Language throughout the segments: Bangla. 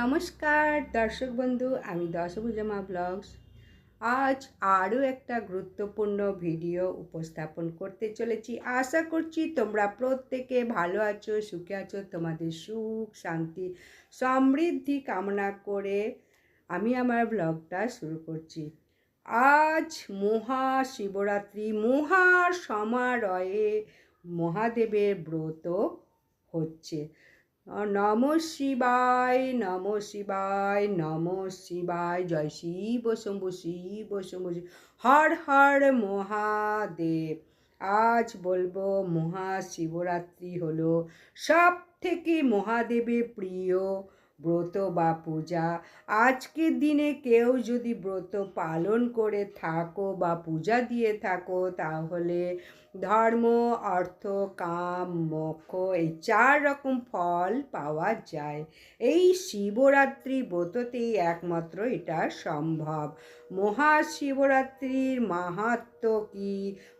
নমস্কার, দর্শক বন্ধু, আমি দশভুজমা ব্লগস। আজ আরও একটা গুরুত্বপূর্ণ ভিডিও উপস্থাপন করতে চলেছি। আশা করছি তোমরা প্রত্যেকে ভালো আছো, সুখে আছো। তোমাদের সুখ, শান্তি, সমৃদ্ধি কামনা করে আমি আমার ব্লগটা শুরু করছি। আজ মহা শিবরাত্রি মহা সমারয়ে মহাদেবের ব্রত হচ্ছে। নম শিবায় নম শিবায় নম শিবায়, জয় শিব শম্ভু শিব শম্ভু। হর হর মহাদেব, আজ বলব মহাশিবরাত্রি হলো সব থেকে মহাদেবের প্রিয় ব্রত বা পূজা, আজকের দিনে কেউ যদি ব্রত পালন করে থাকো বা পূজা দিয়ে থাকো, তাহলে ধর্ম, অর্থ, কাম, মোক্ষ এই চার রকম ফল পাওয়া যায়। এই শিবরাত্রি ব্রততেই একমাত্র এটা সম্ভব। মহাশিবরাত্রির মাহাত্ম কি?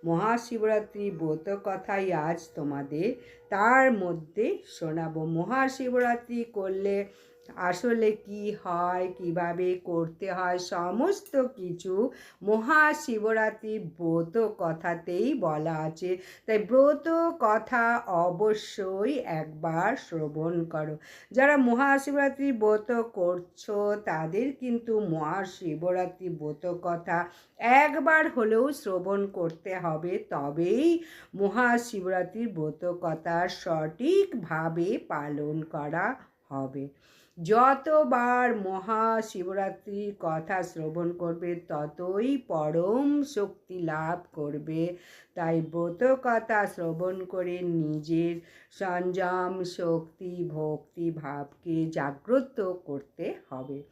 মহাশিবরাত্রি ব্রত কথাই আজ তোমাদের তার মধ্যে শোনাবো। মহাশিবরাত্রি করলে আসলে কি হয়, কীভাবে করতে হয়, সমস্ত কিছু মহাশিবরাত্রি ব্রত কথাতেই বলা আছে। তাই ব্রত কথা অবশ্যই একবার শ্রবণ করো। যারা মহাশিবরাত্রি ব্রত করছ, তাদের কিন্তু মহাশিবরাত্রি ব্রত কথা একবার হলেও শ্রবণ করতে হবে। তবেই মহাশিবরাত্রির ব্রত কথা সঠিকভাবে পালন করা হবে। যতবার মহাশিবরাত্রির কথা শ্রবণ করবে, ততই পরম শক্তি লাভ করবে। তাই ব্রত কথা শ্রবণ করে নিজের সঞ্জাম শক্তি, ভক্তি, ভাবকে জাগ্রত করতে হবে।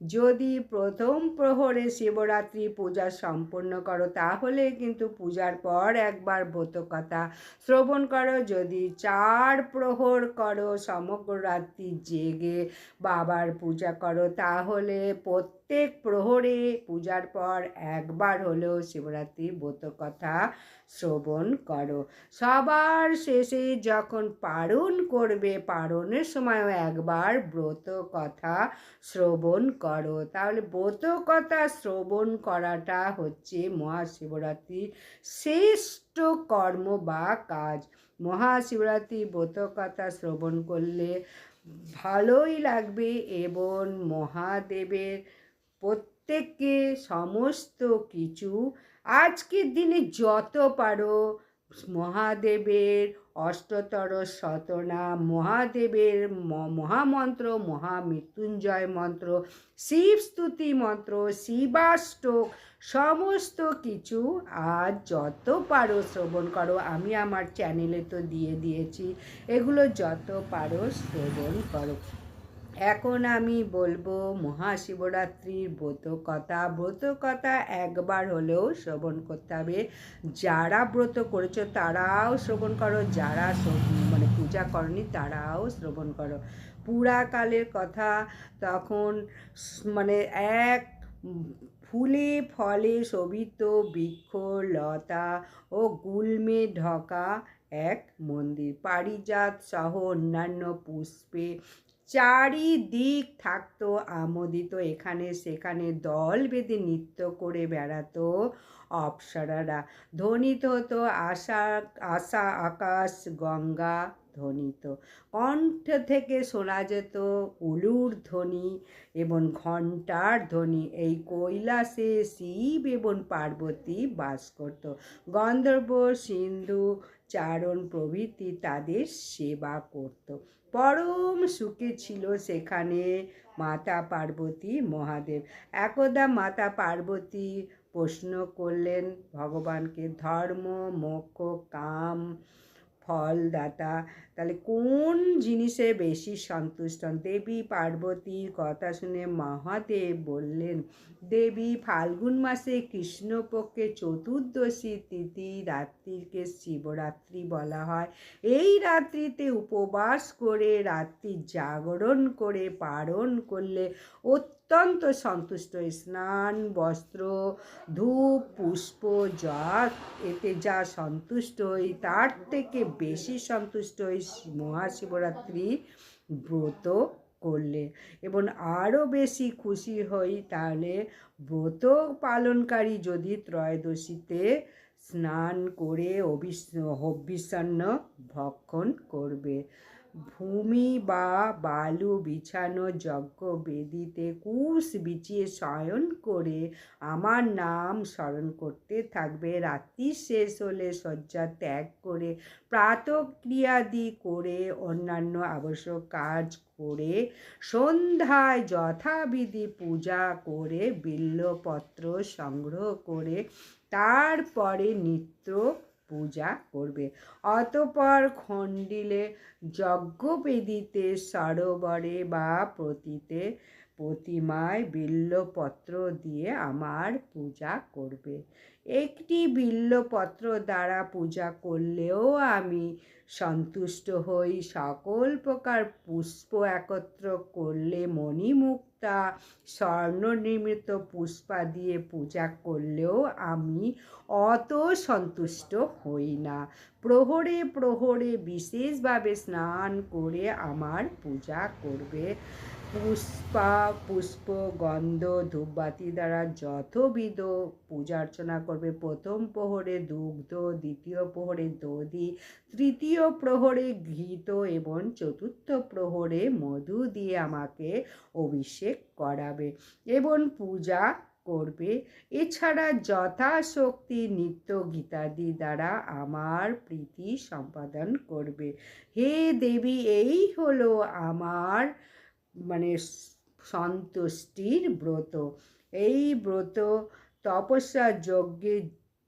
যদি প্রথম প্রহরে শিবরাত্রি পূজা সম্পন্ন করো, তাহলে কিন্তু পূজার পর একবার ব্রত কথা শ্রবণ করো। যদি চার প্রহর করো, সমগ্র রাত্রি জেগে বাবার পূজা করো, তাহলে প্রত্যেক প্রহরে পূজার পর একবার হলেও শিবরাত্রির ব্রত কথা শ্রবণ করো। সবার শেষে যখন পারণ করবে, পারণের সময়ও একবার ব্রত কথা শ্রবণ করো। তাহলে ব্রত কথা শ্রবণ করাটা হচ্ছে মহাশিবরাত্রির শ্রেষ্ঠ কর্ম বা কাজ। মহাশিবরাত্রি ব্রত কথা শ্রবণ করলে ভালোই লাগবে এবং মহাদেবের প্রত্যেককে সমস্ত কিছু। আজকের দিনে যত পারো, মহাদেবের অষ্টতর শতনা মহাদেবের মহামন্ত্র, মহামৃত্যুঞ্জয় মন্ত্র, শিব স্তুতি মন্ত্র, শিবাষ্টক, সমস্ত কিছু আজ যত পারো শ্রবণ করো। আমি আমার চ্যানেলে তো দিয়ে দিয়েছি। এগুলো যত পারো শ্রবণ করো। এখন আমি বলব, মহাশিবরাত্রির ব্রত কথা ব্রত কথা একবার হলেও শ্রবণ করতে হবে। যারা ব্রত করেছ তারাও শ্রবণ করো, যারা মানে পূজা করনি তারাও শ্রবণ করো। পুরাকালের কথা তখন মানে এক ফুলে ফলে শোভিত বৃক্ষ, লতা ও গুলমে ঢকা এক মন্দির। পারিজাত সহ অন্যান্য পুষ্পে চারিদিক থাকতো আমোদিত, এখানে সেখানে দল বেঁধে নৃত্য করে বেড়াতো অপ্সরারা। ধ্বনিত হতো আশা আশা, আকাশ, গঙ্গা। ধ্বনিত কণ্ঠ থেকে শোনা যেত উলুর ধ্বনি এবং ঘণ্টার ধ্বনি। এই কৈলাসে শিব এবং পার্বতী বাস করত। গন্ধর্ব, সিন্ধু, চারণ প্রভৃতি তাদের সেবা করত। পরম সুখে ছিল সেখানে মাতা পার্বতী মহাদেব। একদা মাতা পার্বতী প্রশ্ন করলেন, ভগবানকে ধর্ম, মোক্ষ, কাম ফলদাতা তাহলে কোন জিনিসে বেশি সন্তুষ্ট? দেবী পার্বতীর কথা শুনে মহাদেব বললেন, দেবী, ফাল্গুন মাসে কৃষ্ণপক্ষে চতুর্দশী তিথি রাত্রিকে শিবরাত্রি বলা হয় এই রাত্রিতে উপবাস করে রাত্রি জাগরণ করে পালন করলে অত্যন্ত সন্তুষ্ট। স্নান, বস্ত্র, ধূপ, পুষ্প যা এতে যা সন্তুষ্ট হই তার থেকে বেশি সন্তুষ্ট হই মহাশিবরাত্রি ব্রত করলে। এবং আরও বেশি খুশি হই তাহলে ব্রত পালনকারী যদি ত্রয়োদশীতে স্নান করে অবিস হবিষ্যান্ন ভক্ষণ করবে। ভূমি বা বালু বিছানো যজ্ঞ বেদিতে কুশ বিছিয়ে শয়ন করে আমার নাম স্মরণ করতে থাকবে। রাত্রি শেষ হলে শয্যা ত্যাগ করে প্রাতক্রিয়াদি করে অন্যান্য আবশ্যক কাজ করে সন্ধ্যায় যথাবিধি পূজা করে বিল্লপত্র সংগ্রহ করে তারপরে নিত্য পূজা করবে। অতপর খণ্ডিলে যজ্ঞবেদিতে সরোবরে বা প্রতীতে প্রতিমায় বিল্লপত্র দিয়ে আমার পূজা করবে। একটি বিল্লপত্র দ্বারা পূজা করলেও আমি সন্তুষ্ট হই। সকল প্রকার পুষ্প একত্র করলে মণিমুক্তা স্বর্ণনির্মিত পুষ্পা দিয়ে পূজা করলেও আমি অত সন্তুষ্ট হই না। প্রহরে প্রহরে বিশেষভাবে স্নান করে আমার পূজা করবে। পুষ্পা পুষ্প গন্ধ ধূপবাতি দ্বারা যথবিধ পূজা অর্চনা করবে। প্রথম প্রহরে দুগ্ধ, দ্বিতীয় প্রহরে দধি, তৃতীয় প্রহরে ঘৃত এবং চতুর্থ প্রহরে মধু দিয়ে আমাকে অভিষেক করাবে এবং পূজা করবে। এছাড়া যথাশক্তি নিত্য গীতাদি দ্বারা আমার প্রীতি সম্পাদন করবে। হে দেবী, এই হলো আমার মানে সন্তুষ্টির ব্রত। এই ব্রত তপস্যা যজ্ঞে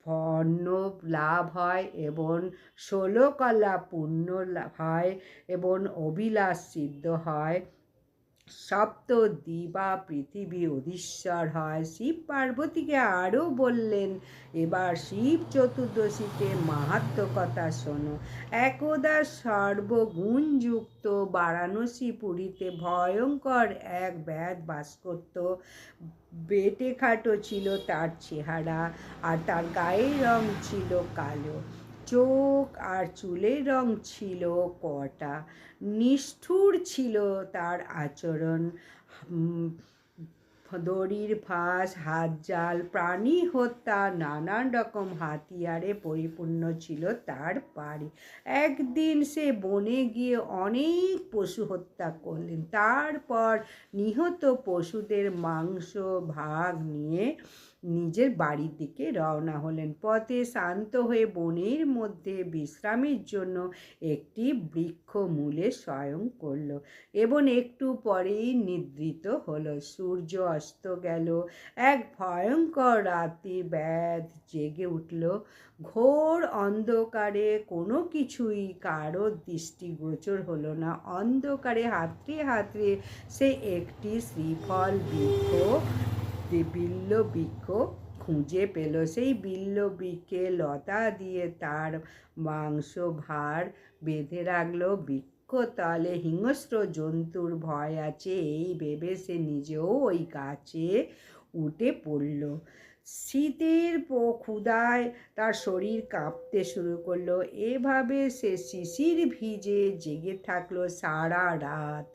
অন্ন লাভ হয় এবং ষোলো কলা পুণ্য হয় এবং অভিলাষ সিদ্ধ হয়। সপ্ত দিবা পৃথিবী অধীশ্বর হয়। শিব পার্বতীকে আরও বললেন, এবার শিব চতুর্দশীতে মাহাত্ম কথা শোনো। একদা সর্বগুণযুক্ত বারাণসী পুরীতে ভয়ঙ্কর এক ব্যাধ বাস করত বেটে খাটো ছিল তার চেহারা, আর তার গায়ের রং ছিল কালো। চোখ আর চুলের রং ছিল কটা। নিষ্ঠুর ছিল তার আচরণ। দড়ির ফাঁস হাত জাল প্রাণী হত্যা, নানান রকম হাতিয়ারে পরিপূর্ণ ছিল তার বাড়ি। একদিন সে বনে গিয়ে অনেক পশু হত্যা করলেন। তারপর নিহত পশুদের মাংস, ভাগ নিয়ে নিজের বাড়ির দিকে রওনা হলেন। পথে শান্ত হয়ে বনের মধ্যে বিশ্রামের জন্য একটি বৃক্ষ মূলে স্বয়ং করল এবং একটু পরেই নিদ্রিত হলো। সূর্য অস্ত গেল। এক ভয়ঙ্কর রাতে ব্যাধ জেগে উঠল। ঘোর অন্ধকারে কোনো কিছুই কারও দৃষ্টিগোচর হলো না। অন্ধকারে হাতড়ে হাতড়ে সে একটি শ্রীফল বৃক্ষ বিল্ল বৃক্ষ খুঁজে পেল, সেই বিল্ল বৃক্ষে লতা দিয়ে তার মাংস ভার বেঁধে রাখল। বৃক্ষ তলে হিংস্র জন্তুর ভয় আছে, এই ভেবে সে নিজেও ওই গাছে উঠে পড়ল। শীতের ক্ষুদায় তার শরীর কাঁপতে শুরু করল। এভাবে সে শিশির ভিজে জেগে থাকল সারা রাত।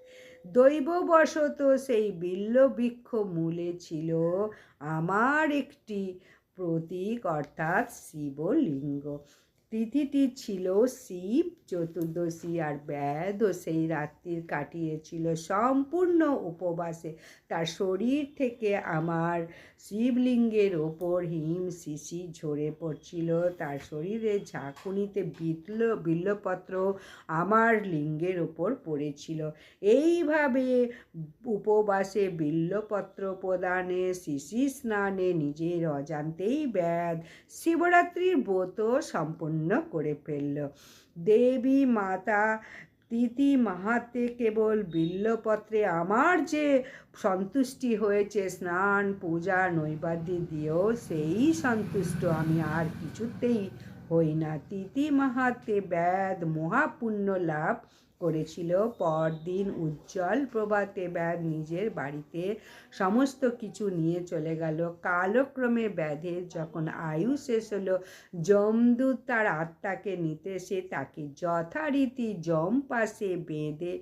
দৈববশত সেই বিল্লবৃক্ষ মূলে ছিল। আমার একটি প্রতীক অর্থাৎ শিবলিঙ্গ। তিথিটি ছিল শিব, চতুর্দশী আর ব্যাধ সেই রাত্রির কাটিয়েছিল সম্পূর্ণ উপবাসে। তার শরীর থেকে আমার শিবলিঙ্গের ওপর হিম শিশি ঝরে পড়ছিল। তার শরীরে ঝাঁকুনিতে বিল্ল বিল্লপত্র আমার লিঙ্গের ওপর পড়েছিল। এইভাবে উপবাসে বিল্লপত্র প্রদানে, শিশি স্নানে নিজের অজান্তেই ব্যাধ শিবরাত্রির ব্রত সম্পন্ন করে ফেলল। দেবী মাতা তিথি মাহাতে কেবল বিল্লপত্রে আমার যে সন্তুষ্টি হয়েছে, স্নান, পূজা, নৈবাদ্য দিয়েও সেই সন্তুষ্ট আমি আর কিছুতেই হই না। তিতি মাহাতে ব্যাদ, মহাপুণ্য লাভ করেছিল। পরদিন উজ্জ্বল প্রভাতে ব্যাধ নিজের বাড়িতে সমস্ত কিছু নিয়ে চলে গেল। কালক্রমে ব্যাধের যখন আয়ু শেষ হলো, যমদূত তার আত্মাকে নিতে সে তাকে যথারীতি যম পাশে বেঁধে,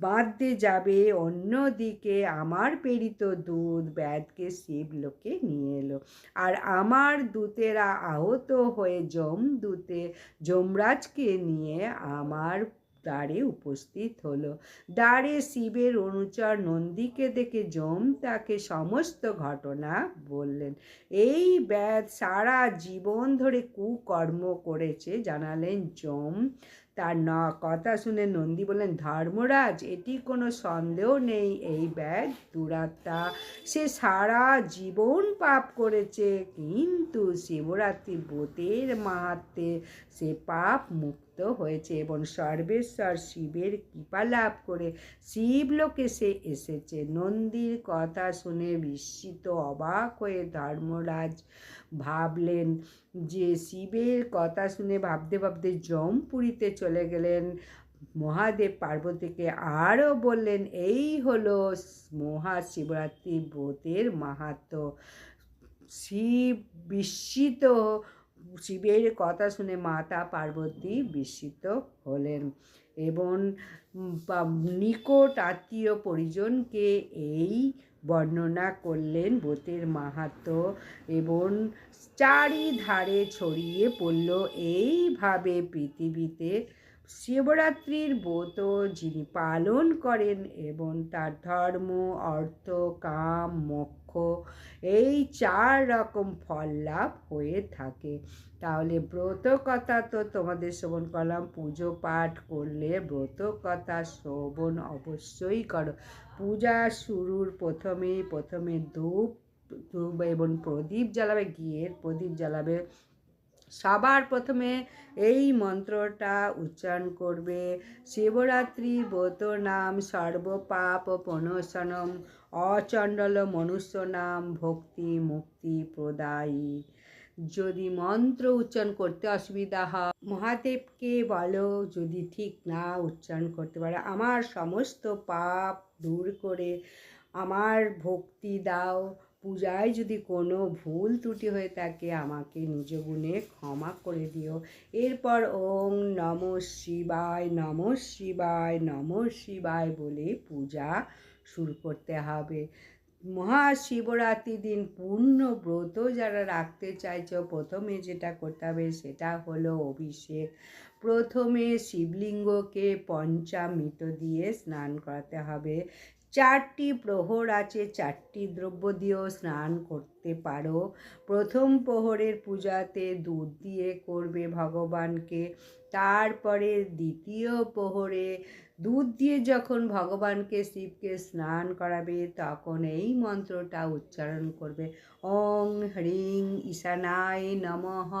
বাঁধতে যাবে। অন্যদিকে আমার প্রেরিত দূত ব্যাদকে শিবলোকে নিয়ে এলো। আর আমার দূতেরা আহত হয়ে যমদূতে যমরাজকে নিয়ে আমার দ্বারে উপস্থিত হলো। দ্বারে শিবের অনুচর নন্দীকে দেখে যম তাকে সমস্ত ঘটনা বললেন। এই ব্যাধ সারা জীবন ধরে কুকর্ম করেছে, জানালেন যম। তার ন কথা শুনে নন্দী বললেন, ধর্মরাজ, এটি কোনো সন্দেহ নেই, এই ব্যাগ দুরাত্মা। সে সারা জীবন পাপ করেছে, কিন্তু শিবরাত্রি বোতের মাহাত্মে সে পাপ মুক্ত হয়েছে এবং সর্বেশ্বর শিবের কৃপা লাভ করে শিবলোকে সে এসেছে। নন্দীর কথা শুনে বিস্মিত অবাক হয়ে ধর্মরাজ ভাবলেন যে শিবের কথা শুনে ভাবতে ভাবতে জমপুরীতে চলে গেলেন। মহাদেব পার্বতীকে আরও বললেন, এই হলো মহাশিবরাত্রি ব্রতের মাহাত্ম। শিব বিস্মিত, শিবের কথা শুনে মাতা পার্বতী বিস্মিত হলেন এবং নিকট আত্মীয় পরিজনকে এই বর্ণনা করলেন ব্রতের মাহাত্ম এবং চারিধারে ছড়িয়ে পড়ল এইভাবে পৃথিবীতে। শিবরাত্রির ব্রত যিনি পালন করেন এবং তার ধর্ম, অর্থ, কাম, মোক্ষ, এই চার রকম ফল লাভ হয়ে থাকে। তাহলে ব্রত কথা তো তোমাদের শ্রবণ করলাম, পুজো পাঠ করলে ব্রত কথা শ্রবণ অবশ্যই করো। পূজা শুরুর প্রথমে প্রথমে ধূপ ধূপ এবং প্রদীপ জ্বালাবে, ঘিয়ের প্রদীপ জ্বালাবে। সবার প্রথমে এই মন্ত্রটা উচ্চারণ করবে, শিবরাত্রির ব্রত নাম সর্বপাপ প্রণশনম অচণ্ডল মনুষ্য নাম ভক্তি মুক্তি প্রদায়ী। যদি মন্ত্র উচ্চারণ করতে অসুবিধা হয়, মহাদেবকে বলো যদি ঠিক না উচ্চারণ করতে পারে। আমার সমস্ত পাপ দূর করে, আমার ভক্তি দাও। পূজায় যদি কোনো ভুল ত্রুটি হয়ে থাকে, আমাকে নিজ গুণে ক্ষমা করে দিও। এরপর ওং নম শিবায় নম শিবায় নম শিবায় বলে পূজা শুরু করতে হবে। মহাশিবরাত্রি দিন পূর্ণ ব্রত যারা রাখতে চাইছো, প্রথমে যেটা করতে হবে সেটা হলো অভিষেক। প্রথমে শিবলিঙ্গকে পঞ্চামৃত দিয়ে স্নান করাতে হবে। চারটি প্রহর আছে, চারটি দ্রব্য দিয়েও স্নান করতে পারো। প্রথম প্রহরের পূজাতে দুধ দিয়ে করবে ভগবানকে। তারপরে দ্বিতীয় প্রহরে দুধ দিয়ে যখন ভগবানকে শিবকে স্নান করাবে, তখন এই মন্ত্রটা উচ্চারণ করবে। ওং হ্রিং ঈশানায় নমঃ।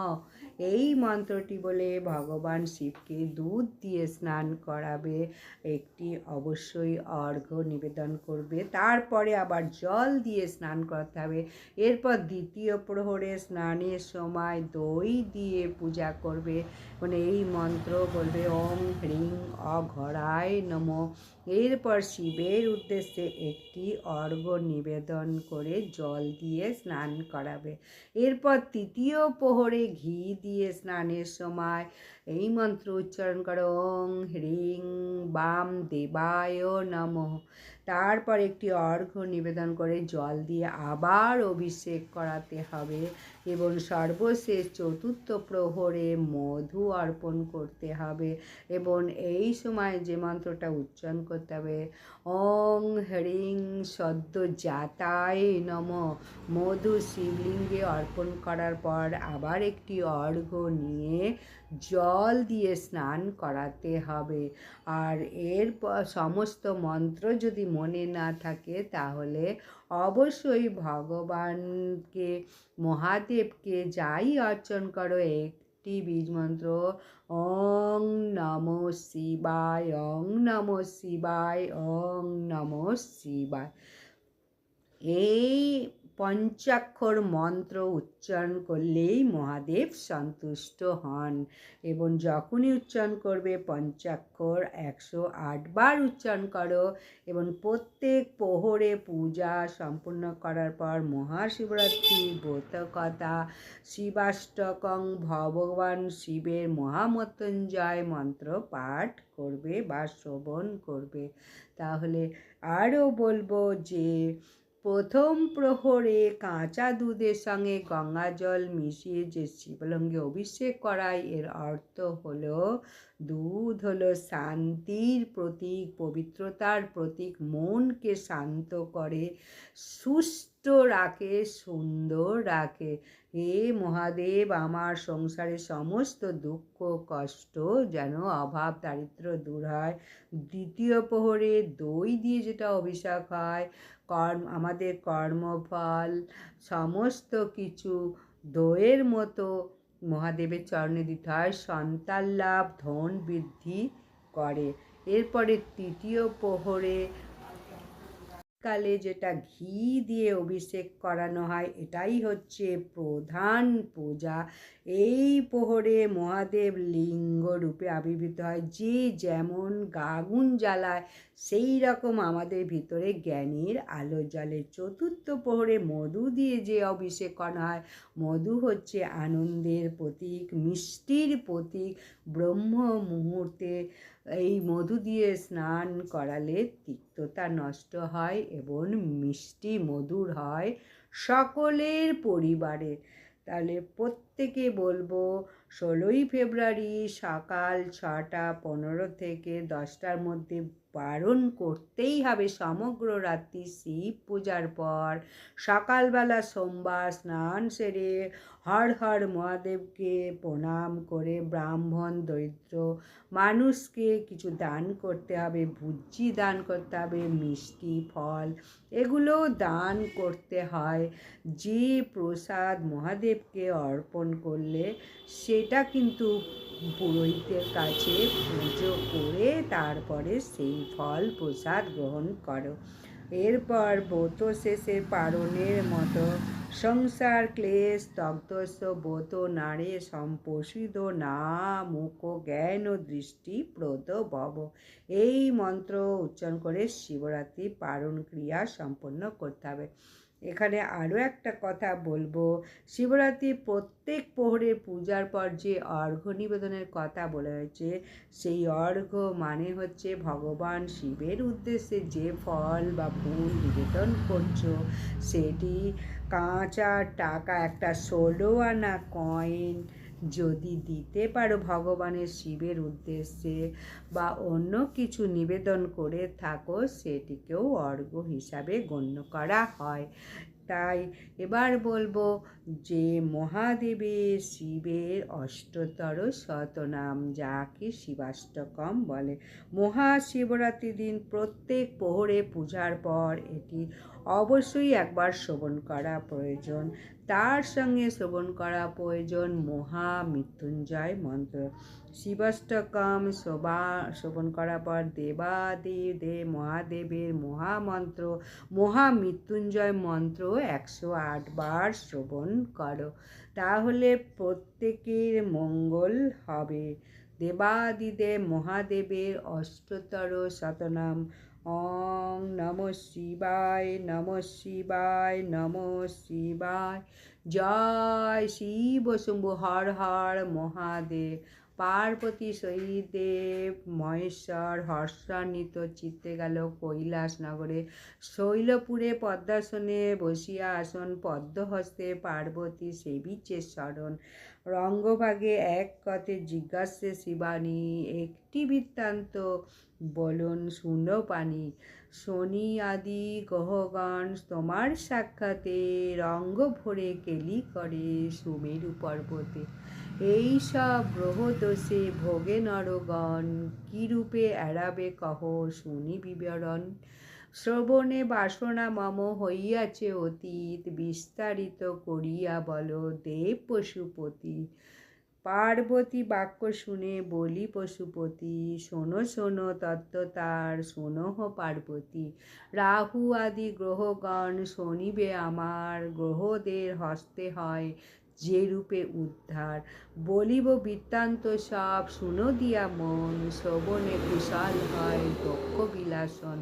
এই মন্ত্রটি বলে ভগবান শিবকে দুধ দিয়ে স্নান করাবে, একটি অবশ্যই অর্ঘ্য নিবেদন করবে, তারপরে আবার জল দিয়ে স্নান করতে হবে। এরপর দ্বিতীয় প্রহরে স্নানের সময় দই দিয়ে পূজা করবে। মানে এই মন্ত্র বলবে, ওম হ্রিং অঘরায় নম। এরপর শিবের উদ্দেশ্যে একটি অর্ঘ্য নিবেদন করে জল দিয়ে স্নান করাবে। এরপর তৃতীয় প্রহরে ঘি দিয়ে স্নানের সময়। এই মন্ত্র উচ্চারণ করো, ওং হ্রিং বাম দেবায় নম। তারপর একটি অর্ঘ্য নিবেদন করে জল দিয়ে আবার অভিষেক করাতে হবে। এবং সর্বশেষ চতুর্থ প্রহরে মধু অর্পণ করতে হবে এবং এই সময় যে মন্ত্রটা উচ্চারণ করতে হবে, ওং হ্রিং সদ্য জাতায় নম। মধু শিবলিঙ্গে অর্পণ করার পর আবার একটি অর্ঘ্য নিয়ে জল দিয়ে স্নান করাতে হবে। আর এর সমস্ত মন্ত্র যদি মনে না থাকে, তাহলে অবশ্যই ভগবানকে, মহাদেবকে যাই অর্চন করো, একটি বীজ মন্ত্র। ওং নম শিবায় অং নম শিবায়, ওং নম শিবায়। এই পঞ্চাক্ষর মন্ত্র উচ্চারণ করলেই মহাদেব সন্তুষ্ট হন। এবং যখনই উচ্চারণ করবে, পঞ্চাক্ষর একশো আটবার উচ্চারণ করো এবং প্রত্যেক প্রহরে পূজা সম্পূর্ণ করার পর মহাশিবরাত্রি, ব্রতকথা শিবাষ্টকং ভগবান শিবের মহামৃত্যুঞ্জয় মন্ত্র পাঠ করবে বা শ্রবণ করবে। তাহলে আরও বলব যে প্রথম প্রহরে কাঁচা দুধের সঙ্গে গঙ্গা জল মিশিয়ে যে শিবলঙ্গে অভিষেক করায়, এর অর্থ হলো দুধ হলো শান্তির প্রতীক, পবিত্রতার প্রতীক, মনকে শান্ত করে সুস্থ রাখে, সুন্দর রাখে। হে মহাদেব, আমার সংসারে সমস্ত দুঃখ, কষ্ট যেন অভাব, দারিদ্র দূর হয়। দ্বিতীয় প্রহরে দই দিয়ে যেটা অভিষেক হয়, কর্ম, আমাদের কর্মফল, সমস্ত কিছু দইয়ের মতো মহাদেবের চরণে দিতে হয়। সন্তান লাভ ধন বৃদ্ধি করে। এরপরে তৃতীয় প্রহরে কালে যেটা ঘি দিয়ে অভিষেক করানো হয়, এটাই হচ্ছে প্রধান পূজা। এই প্রহরে মহাদেব লিঙ্গ রূপে আবির্ভূত হয়, যে যেমন গাগুন জ্বালায়, সেই রকম আমাদের ভিতরে জ্ঞানের আলো জ্বালে। চতুর্থ প্রহরে মধু দিয়ে যে অভিষেক করা হয়, মধু হচ্ছে আনন্দের প্রতীক, মিষ্টির প্রতীক। ব্রহ্ম মুহূর্তে এই মধু দিয়ে স্নান করালে তিক্ততা নষ্ট হয় এবং মিষ্টি মধুর হয় সকলের পরিবারে। তাহলে প্রত্যেকে বলব, ষোলোই ফেব্রুয়ারি সকাল ছটা পনেরো থেকে দশটার মধ্যে বারণ করতেই হবে সমগ্র রাত্রি শিব পূজার পর। সকালবেলা সোমবার স্নান সেরে হর হর মহাদেবকে প্রণাম করে ব্রাহ্মণ, দরিদ্র মানুষকে কিছু দান করতে হবে, ভুজি দান করতে হবে, মিষ্টি, ফল, এগুলো দান করতে হয়। যে প্রসাদ মহাদেবকে অর্পণ করলে সেটা কিন্তু পুরোহিতের কাছে পুজো করে তারপরে সেই ফল প্রসাদ গ্রহণ করো। এরপর ব্রত শেষে পারণের মতো সংসার ক্লেশ, তগ্ধস্য, ব্রত নারে সম্পোষিত না মুখ, জ্ঞান ও দৃষ্টি প্রদ ভব। এই মন্ত্র উচ্চারণ করে শিবরাত্রি পারণ ক্রিয়া সম্পন্ন করতে হবে। এখানে আরও একটা কথা বলব। শিবরাত্রি প্রত্যেক প্রহরে পূজার পর যে অর্ঘ্য নিবেদনের কথা বলা হয়েছে, সেই অর্ঘ্য মানে হচ্ছে ভগবান শিবের উদ্দেশ্যে যে ফল বা ফুল নিবেদন করছ, সেটি কাঁচা টাকা, একটা ষোলো আনা কয়েন যদি দিতে পারো ভগবানের শিবের উদ্দেশ্যে বা অন্য কিছু নিবেদন করে থাকো, সেটিকেও অর্ঘ্য হিসাবে গণ্য করা হয়। তাই এবার বলব যে মহাদেবের শিবের অষ্টতর শতনাম, যাকে শিবাষ্টকম বলে। মহাশিবরাত্রি দিন প্রত্যেক প্রহরে পূজার পর এটি অবশ্যই একবার শ্রবণ করা প্রয়োজন। তার সঙ্গে শ্রবণ করা প্রয়োজন মহা মৃত্যুঞ্জয় মন্ত্র। শিবাষ্টকম শোভা, শ্রবণ করার পর দেবাদেব দে মহাদেবের মহামন্ত্র, মহামৃত্যুঞ্জয় মন্ত্র একশো আটবার শ্রবণ করো। তাহলে প্রত্যেকের মঙ্গল হবে। দেবাদিদেব মহাদেবের অষ্টতর শতনাম। অং নম শিবায় নম শিবায় নম শিবায়। জয় শিব, শম্ভু, হর হর, মহাদেব। পার্বতী শহীদেব, মহেশ্বর, হর্ষান্বিত চিত্তে গেল কৈলাস নগরে শৈলপুরে পদ্মাসনে বসিয়া আসন, পদ্মহস্তে পার্বতী সেবিচে স্মরণ। রঙ্গভাগে এক কথে জিজ্ঞাসে, শিবানী, একটি বৃত্তান্ত বলুন শূন্য পানি শনি আদি গহগণ তোমার সাক্ষাতে রঙ্গ ভরে কেলি করে সুমেরু পর্বতে। এই সব গ্রহ দোষে ভোগে নরগণ কীরূপে এড়াবে কহ শুনি বিবরণ। শ্রবণে বাসনা মম হইয়াছে অতীত, বিস্তারিত করিয়া বল দেব পশুপতি। পার্বতী বাক্য শুনে বলি পশুপতি, শোনো শোনো তত্ত্ব তার, শোনো হো পার্বতী। রাহু আদি গ্রহগণ শনিবে আমার, গ্রহদের হস্তে হয় যে রূপে উদ্ধার, বলিব বৃত্তান্ত সব শুনো দিয়া মন, শ্রবণে কুশাল হয় দক্ষ বিলাসন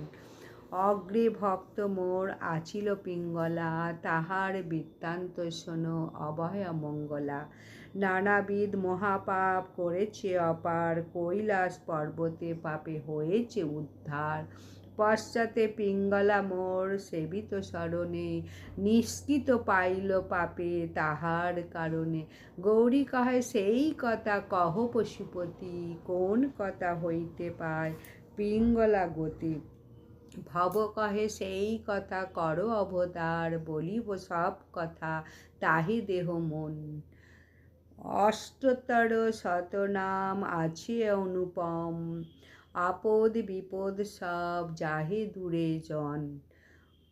অগ্রে ভক্ত মোর আছিল পিঙ্গলা, তাহার বৃত্তান্ত শোনো অভয় মঙ্গলা। নানাবিধ মহাপাপ করেছে অপার, কৈলাস পর্বতে পাপে হয়েছে উদ্ধার। পশ্চাতে পিঙ্গলা মোর সেবিত স্মরণে, নিষ্কৃত পাইল পাপে তাহার কারণে। গৌরী কহে, সেই কথা কহ পশুপতি, কোন কথা হইতে পায় পিঙ্গলা গতি? ভব কহে, সেই কথা করো অবতার, বলিব সব কথা তাহি দেহ মন। অষ্টতর শতনাম আছে অনুপম আপদ বিপদ সব যাহে দূরে জন।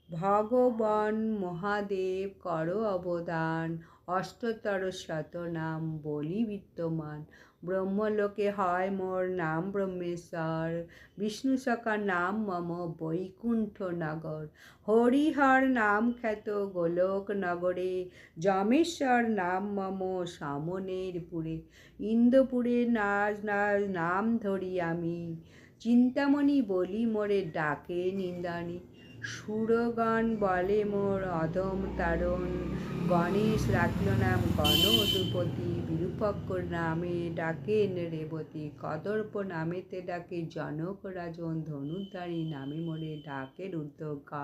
ভগবান মহাদেব কর অবদান অষ্টতর শত নাম বলি বিদ্যমান। ব্রহ্মলোকে হয় মোর নাম ব্রহ্মেশ্বর। বিষ্ণু সখা নাম মম বৈকুণ্ঠ নগর। হরিহর নাম খ্যাত গোলক নগরে। যমেশ্বর নাম মম সামনের পুরে। ইন্দপুরে নাজ নাজ নাম ধরি আমি। চিন্তামণি বলি মোরে ডাকে নিন্দানি। সুরগণ বলে মোর অদম তারণ। গণেশ রাখল নাম গণ অধুপতি বিরূপক্ষ নামে ডাকেন রেবতী। কদর্প নামেতে ডাকে জনক রাজন, ধনুধারী নামে মোরে ডাকে রুদ্র